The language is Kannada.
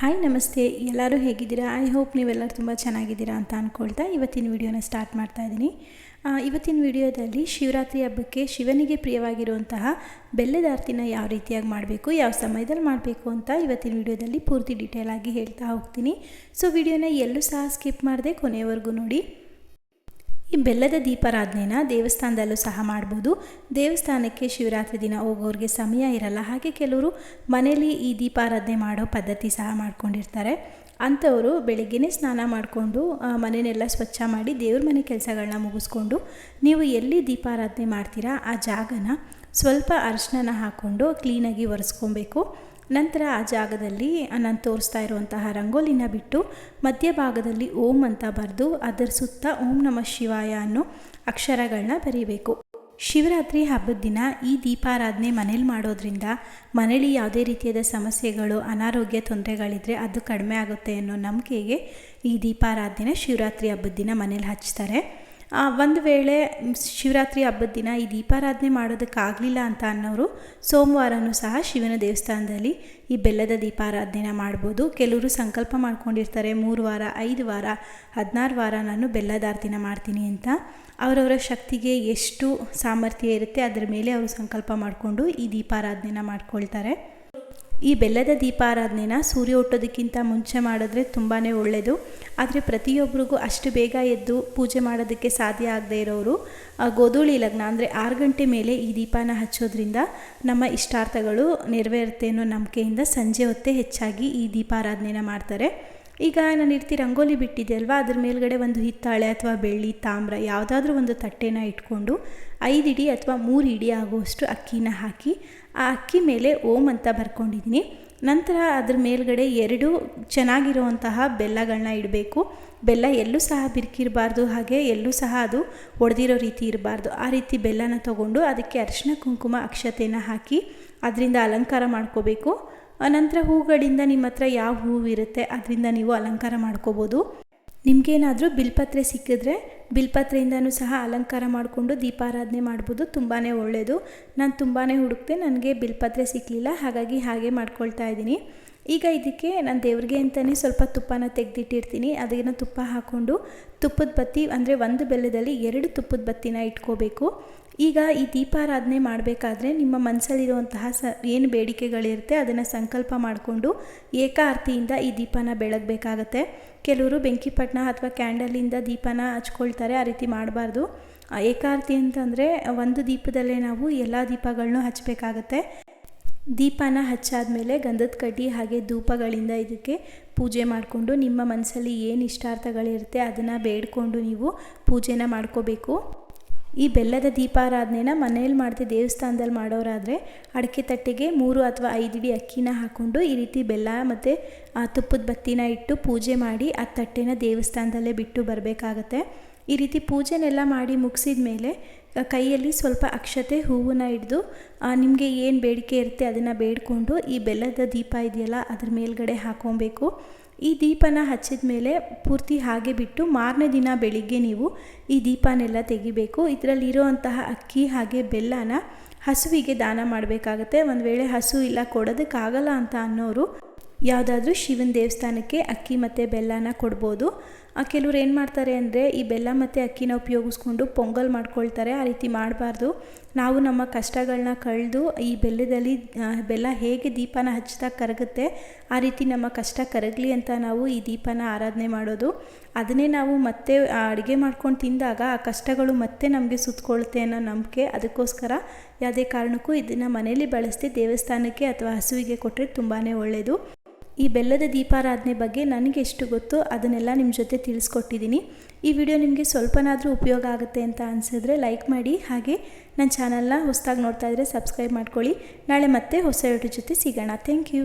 ಹಾಯ್ ನಮಸ್ತೆ. ಎಲ್ಲರೂ ಹೇಗಿದ್ದೀರಾ? ಐ ಹೋಪ್ ನೀವೆಲ್ಲರೂ ತುಂಬ ಚೆನ್ನಾಗಿದ್ದೀರಾ ಅಂತ ಅಂದ್ಕೊಳ್ತಾ ಇವತ್ತಿನ ವಿಡಿಯೋನ ಸ್ಟಾರ್ಟ್ ಮಾಡ್ತಾ ಇದ್ದೀನಿ. ಇವತ್ತಿನ ವಿಡಿಯೋದಲ್ಲಿ ಶಿವರಾತ್ರಿ ಹಬ್ಬಕ್ಕೆ ಶಿವನಿಗೆ ಪ್ರಿಯವಾಗಿರುವಂತಹ ಬೆಲ್ಲದ ಆರತಿನ ಯಾವ ರೀತಿಯಾಗಿ ಮಾಡಬೇಕು, ಯಾವ ಸಮಯದಲ್ಲಿ ಮಾಡಬೇಕು ಅಂತ ಇವತ್ತಿನ ವಿಡಿಯೋದಲ್ಲಿ ಪೂರ್ತಿ ಡೀಟೇಲ್ ಆಗಿ ಹೇಳ್ತಾ ಹೋಗ್ತೀನಿ. ಸೊ ವಿಡಿಯೋನ ಎಲ್ಲೂ ಸಹ ಸ್ಕಿಪ್ ಮಾಡದೆ ಕೊನೆಯವರೆಗೂ ನೋಡಿ. ಈ ಬೆಲ್ಲದ ದೀಪಾರಾಧನೆನ ದೇವಸ್ಥಾನದಲ್ಲೂ ಸಹ ಮಾಡ್ಬೋದು. ದೇವಸ್ಥಾನಕ್ಕೆ ಶಿವರಾತ್ರಿ ದಿನ ಹೋಗೋರಿಗೆ ಸಮಯ ಇರಲ್ಲ. ಹಾಗೆ ಕೆಲವರು ಮನೇಲಿ ಈ ದೀಪಾರಾಧನೆ ಮಾಡೋ ಪದ್ಧತಿ ಸಹ ಮಾಡ್ಕೊಂಡಿರ್ತಾರೆ. ಅಂಥವರು ಬೆಳಿಗ್ಗೆನೇ ಸ್ನಾನ ಮಾಡಿಕೊಂಡು ಮನೆಯನ್ನೆಲ್ಲ ಸ್ವಚ್ಛ ಮಾಡಿ ದೇವ್ರ ಮನೆ ಕೆಲಸಗಳನ್ನ ಮುಗಿಸ್ಕೊಂಡು, ನೀವು ಎಲ್ಲಿ ದೀಪಾರಾಧನೆ ಮಾಡ್ತೀರಾ? ಆ ಜಾಗನ ಸ್ವಲ್ಪ ಅರಿಶಿನ ಹಾಕ್ಕೊಂಡು ಕ್ಲೀನಾಗಿ ಒರೆಸ್ಕೊಬೇಕು. ನಂತರ ಆ ಜಾಗದಲ್ಲಿ ನಾನು ತೋರಿಸ್ತಾ ಇರುವಂತಹ ರಂಗೋಲಿನ ಬಿಟ್ಟು ಮಧ್ಯಭಾಗದಲ್ಲಿ ಓಂ ಅಂತ ಬರೆದು ಅದರ ಸುತ್ತ ಓಂ ನಮಃ ಶಿವಾಯ ಅನ್ನೋ ಅಕ್ಷರಗಳನ್ನ ಬರೀಬೇಕು. ಶಿವರಾತ್ರಿ ಹಬ್ಬದ ದಿನ ಈ ದೀಪಾರಾಧನೆ ಮನೇಲಿ ಮಾಡೋದ್ರಿಂದ ಮನೇಲಿ ಯಾವುದೇ ರೀತಿಯಾದ ಸಮಸ್ಯೆಗಳು, ಅನಾರೋಗ್ಯ ತೊಂದರೆಗಳಿದ್ರೆ ಅದು ಕಡಿಮೆ ಆಗುತ್ತೆ ಅನ್ನೋ ನಂಬಿಕೆಗೆ ಈ ದೀಪಾರಾಧನೆ ಶಿವರಾತ್ರಿ ಹಬ್ಬದ ದಿನ ಮನೇಲಿ ಹಚ್ತಾರೆ. ಒಂದು ವೇಳೆ ಶಿವರಾತ್ರಿ ಹಬ್ಬದ ದಿನ ಈ ದೀಪಾರಾಧನೆ ಮಾಡೋದಕ್ಕಾಗಲಿಲ್ಲ ಅಂತ ಅನ್ನೋರು ಸೋಮವಾರನೂ ಸಹ ಶಿವನ ದೇವಸ್ಥಾನದಲ್ಲಿ ಈ ಬೆಲ್ಲದ ದೀಪಾರಾಧನೆನ ಮಾಡ್ಬೋದು. ಕೆಲವರು ಸಂಕಲ್ಪ ಮಾಡ್ಕೊಂಡಿರ್ತಾರೆ, ಮೂರು ವಾರ, ಐದು ವಾರ, ಹದಿನಾರು ವಾರ ನಾನು ಬೆಲ್ಲದ ಆರತಿನ ಮಾಡ್ತೀನಿ ಅಂತ. ಅವರವರ ಶಕ್ತಿಗೆ ಎಷ್ಟು ಸಾಮರ್ಥ್ಯ ಇರುತ್ತೆ ಅದರ ಮೇಲೆ ಅವರು ಸಂಕಲ್ಪ ಮಾಡಿಕೊಂಡು ಈ ದೀಪಾರಾಧನೆನ ಮಾಡ್ಕೊಳ್ತಾರೆ. ಈ ಬೆಲ್ಲದ ದೀಪಾರಾಧನೆನ ಸೂರ್ಯ ಹುಟ್ಟೋದಕ್ಕಿಂತ ಮುಂಚೆ ಮಾಡಿದ್ರೆ ತುಂಬಾ ಒಳ್ಳೆಯದು ಆದರೆ ಪ್ರತಿಯೊಬ್ಬರಿಗೂ ಅಷ್ಟು ಬೇಗ ಎದ್ದು ಪೂಜೆ ಮಾಡೋದಕ್ಕೆ ಸಾಧ್ಯ ಆಗದೇ ಇರೋರು ಗೋಧೂಳಿ ಲಗ್ನ ಅಂದರೆ ಆರು ಗಂಟೆ ಮೇಲೆ ಈ ದೀಪನ ಹಚ್ಚೋದ್ರಿಂದ ನಮ್ಮ ಇಷ್ಟಾರ್ಥಗಳು ನೆರವೇರುತ್ತೆ ಅನ್ನೋ ನಂಬಿಕೆಯಿಂದ ಸಂಜೆ ಹೊತ್ತೇ ಹೆಚ್ಚಾಗಿ ಈ ದೀಪಾರಾಧನೆನ ಮಾಡ್ತಾರೆ. ಈಗ ನಾನು ಇರ್ತಿ ರಂಗೋಲಿ ಬಿಟ್ಟಿದ್ದೆ ಅಲ್ವಾ? ಅದ್ರ ಮೇಲ್ಗಡೆ ಒಂದು ಹಿತ್ತಾಳೆ ಅಥವಾ ಬೆಳ್ಳಿ, ತಾಮ್ರ, ಯಾವುದಾದ್ರೂ ಒಂದು ತಟ್ಟೆನ ಇಟ್ಕೊಂಡು ಐದು ಇಡಿ ಅಥವಾ ಮೂರು ಇಡಿ ಆಗುವಷ್ಟು ಅಕ್ಕಿನ ಹಾಕಿ, ಆ ಅಕ್ಕಿ ಮೇಲೆ ಓಂ ಅಂತ ಬರ್ಕೊಂಡಿದ್ದೀನಿ. ನಂತರ ಅದ್ರ ಮೇಲ್ಗಡೆ ಎರಡು ಚೆನ್ನಾಗಿರುವಂತಹ ಬೆಲ್ಲಗಳನ್ನ ಇಡಬೇಕು. ಬೆಲ್ಲ ಎಲ್ಲೂ ಸಹ ಬಿರ್ಕಿರಬಾರ್ದು, ಹಾಗೆ ಎಲ್ಲೂ ಸಹ ಅದು ಒಡೆದಿರೋ ರೀತಿ ಇರಬಾರ್ದು. ಆ ರೀತಿ ಬೆಲ್ಲನ ತಗೊಂಡು ಅದಕ್ಕೆ ಅರಿಶಿನ ಕುಂಕುಮ, ಅಕ್ಷತೆನ ಹಾಕಿ ಅದರಿಂದ ಅಲಂಕಾರ ಮಾಡ್ಕೋಬೇಕು. ನಂತರ ಹೂಗಳಿಂದ ನಿಮ್ಮ ಹತ್ರ ಯಾವ ಹೂವಿರುತ್ತೆ ಅದರಿಂದ ನೀವು ಅಲಂಕಾರ ಮಾಡ್ಕೋಬೋದು. ನಿಮಗೇನಾದರೂ ಬಿಲ್ಪತ್ರೆ ಸಿಕ್ಕಿದ್ರೆ ಬಿಲ್ಪತ್ರೆಯಿಂದನೂ ಸಹ ಅಲಂಕಾರ ಮಾಡಿಕೊಂಡು ದೀಪಾರಾಧನೆ ಮಾಡ್ಬೋದು ತುಂಬಾ ಒಳ್ಳೆಯದು ನಾನು ತುಂಬಾ ಹುಡುಕ್ತೆ ನನಗೆ ಬಿಲ್ಪತ್ರೆ ಸಿಕ್ಕಲಿಲ್ಲ ಹಾಗಾಗಿ ಹಾಗೆ ಮಾಡ್ಕೊಳ್ತಾ ಇದ್ದೀನಿ. ಈಗ ಇದಕ್ಕೆ ನಾನು ದೇವ್ರಿಗೆ ಅಂತಲೇ ಸ್ವಲ್ಪ ತುಪ್ಪನ ತೆಗೆದಿಟ್ಟಿರ್ತೀನಿ. ಅದನ್ನು ತುಪ್ಪ ಹಾಕ್ಕೊಂಡು ತುಪ್ಪದ ಬತ್ತಿ ಅಂದರೆ ಒಂದು ಬೆಲ್ಲದಲ್ಲಿ ಎರಡು ತುಪ್ಪದ ಬತ್ತಿನ ಇಟ್ಕೋಬೇಕು. ಈಗ ಈ ದೀಪಾರಾಧನೆ ಮಾಡಬೇಕಾದ್ರೆ ನಿಮ್ಮ ಮನಸ್ಸಲ್ಲಿರುವಂತಹ ಸ ಏನು ಬೇಡಿಕೆಗಳಿರುತ್ತೆ ಅದನ್ನು ಸಂಕಲ್ಪ ಮಾಡಿಕೊಂಡು ಏಕಾರ್ತಿಯಿಂದ ಈ ದೀಪನ ಬೆಳಗಬೇಕಾಗತ್ತೆ. ಕೆಲವರು ಬೆಂಕಿಪಟ್ಟಣ ಅಥವಾ ಕ್ಯಾಂಡಲಿಂದ ದೀಪನ ಹಚ್ಕೊಳ್ತಾರೆ, ಆ ರೀತಿ ಮಾಡಬಾರ್ದು. ಏಕಾರ್ತಿ ಅಂತಂದರೆ ಒಂದು ದೀಪದಲ್ಲೇ ನಾವು ಎಲ್ಲ ದೀಪಗಳನ್ನೂ ಹಚ್ಚಬೇಕಾಗತ್ತೆ ದೀಪನ ಹಚ್ಚಾದ್ಮೇಲೆ ಗಂಧದ ಕಡ್ಡಿ ಹಾಗೆ ಧೂಪಗಳಿಂದ ಇದಕ್ಕೆ ಪೂಜೆ ಮಾಡಿಕೊಂಡು ನಿಮ್ಮ ಮನಸ್ಸಲ್ಲಿ ಏನು ಇಷ್ಟಾರ್ಥಗಳಿರುತ್ತೆ ಅದನ್ನು ಬೇಡ್ಕೊಂಡು ನೀವು ಪೂಜೆನ ಮಾಡ್ಕೋಬೇಕು. ಈ ಬೆಲ್ಲದ ದೀಪಾರಾಧನೆನ ಮನೆಯಲ್ಲಿ ಮಾಡದೆ ದೇವಸ್ಥಾನದಲ್ಲಿ ಮಾಡೋರಾದರೆ ಅಡಿಕೆ ತಟ್ಟೆಗೆ ಮೂರು ಅಥವಾ ಐದು ಇಡಿ ಅಕ್ಕಿನ ಹಾಕ್ಕೊಂಡು ಈ ರೀತಿ ಬೆಲ್ಲ ಮತ್ತು ತುಪ್ಪದ ಬತ್ತಿನ ಇಟ್ಟು ಪೂಜೆ ಮಾಡಿ ಆ ತಟ್ಟೆನ ದೇವಸ್ಥಾನದಲ್ಲೇ ಬಿಟ್ಟು ಬರಬೇಕಾಗತ್ತೆ. ಈ ರೀತಿ ಪೂಜೆನೆಲ್ಲ ಮಾಡಿ ಮುಗಿಸಿದ ಮೇಲೆ ಕೈಯಲ್ಲಿ ಸ್ವಲ್ಪ ಅಕ್ಷತೆ ಹೂವನ್ನ ಹಿಡಿದು ನಿಮಗೆ ಏನು ಬೇಡಿಕೆ ಇರುತ್ತೆ ಅದನ್ನು ಬೇಡಿಕೊಂಡು ಈ ಬೆಲ್ಲದ ದೀಪ ಇದೆಯಲ್ಲ ಅದ್ರ ಮೇಲ್ಗಡೆ ಹಾಕೊಬೇಕು. ಈ ದೀಪನ ಹಚ್ಚಿದ ಮೇಲೆ ಪೂರ್ತಿ ಹಾಗೆ ಬಿಟ್ಟು ಮಾರನೇ ದಿನ ಬೆಳಿಗ್ಗೆ ನೀವು ಈ ದೀಪನೆಲ್ಲ ತೆಗಿಬೇಕು. ಇದರಲ್ಲಿರೋವಂತಹ ಅಕ್ಕಿ ಹಾಗೆ ಬೆಲ್ಲನ ಹಸುವಿಗೆ ದಾನ ಮಾಡಬೇಕಾಗತ್ತೆ. ಒಂದು ವೇಳೆ ಹಸು ಇಲ್ಲ ಕೊಡೋದಕ್ಕಾಗಲ್ಲ ಅಂತ ಅನ್ನೋರು, ಯಾವುದಾದ್ರೂ ಶಿವನ ದೇವಸ್ಥಾನಕ್ಕೆ ಅಕ್ಕಿ ಮತ್ತು ಬೆಲ್ಲನ ಕೊಡ್ಬೋದು. ಕೆಲವ್ರು ಏನು ಮಾಡ್ತಾರೆ ಅಂದರೆ ಈ ಬೆಲ್ಲ ಮತ್ತು ಅಕ್ಕಿನ ಉಪಯೋಗಿಸ್ಕೊಂಡು ಪೊಂಗಲ್ ಮಾಡ್ಕೊಳ್ತಾರೆ, ಆ ರೀತಿ ಮಾಡಬಾರ್ದು. ನಾವು ನಮ್ಮ ಕಷ್ಟಗಳನ್ನ ಕಳೆದು ಈ ಬೆಲ್ಲದಲ್ಲಿ ಬೆಲ್ಲ ಹೇಗೆ ದೀಪನ ಹಚ್ಚಿದಾಗ ಕರಗುತ್ತೆ, ಆ ರೀತಿ ನಮ್ಮ ಕಷ್ಟ ಕರಗಲಿ ಅಂತ ನಾವು ಈ ದೀಪನ ಆರಾಧನೆ ಮಾಡೋದು. ಅದನ್ನೇ ನಾವು ಮತ್ತೆ ಅಡುಗೆ ಮಾಡ್ಕೊಂಡು ತಿಂದಾಗ ಆ ಕಷ್ಟಗಳು ಮತ್ತೆ ನಮಗೆ ಸುತ್ತಕೊಳ್ಳುತ್ತೆ ಅನ್ನೋ ನಂಬಿಕೆ. ಅದಕ್ಕೋಸ್ಕರ ಯಾವುದೇ ಕಾರಣಕ್ಕೂ ಇದನ್ನು ಮನೇಲಿ ಬಳಸದೆ ದೇವಸ್ಥಾನಕ್ಕೆ ಅಥವಾ ಹಸುವಿಗೆ ಕೊಟ್ಟರೆ ತುಂಬಾ ಒಳ್ಳೆಯದು ಈ ಬೆಲ್ಲದ ದೀಪಾರಾಧನೆ ಬಗ್ಗೆ ನನಗೆ ಎಷ್ಟು ಗೊತ್ತೋ ಅದನ್ನೆಲ್ಲ ನಿಮ್ಮ ಜೊತೆ ತಿಳಿಸ್ಕೊಟ್ಟಿದ್ದೀನಿ. ಈ ವಿಡಿಯೋ ನಿಮಗೆ ಸ್ವಲ್ಪನಾದರೂ ಉಪಯೋಗ ಆಗುತ್ತೆ ಅಂತ ಅನಿಸಿದ್ರೆ ಲೈಕ್ ಮಾಡಿ, ಹಾಗೆ ನನ್ನ ಚಾನಲ್ನ ಹೊಸದಾಗಿ ನೋಡ್ತಾ ಇದ್ದರೆ ಸಬ್ಸ್ಕ್ರೈಬ್ ಮಾಡ್ಕೊಳ್ಳಿ. ನಾಳೆ ಮತ್ತೆ ಹೊಸ ವಿಡಿಯೋ ಜೊತೆ ಸಿಗೋಣ. Thank you.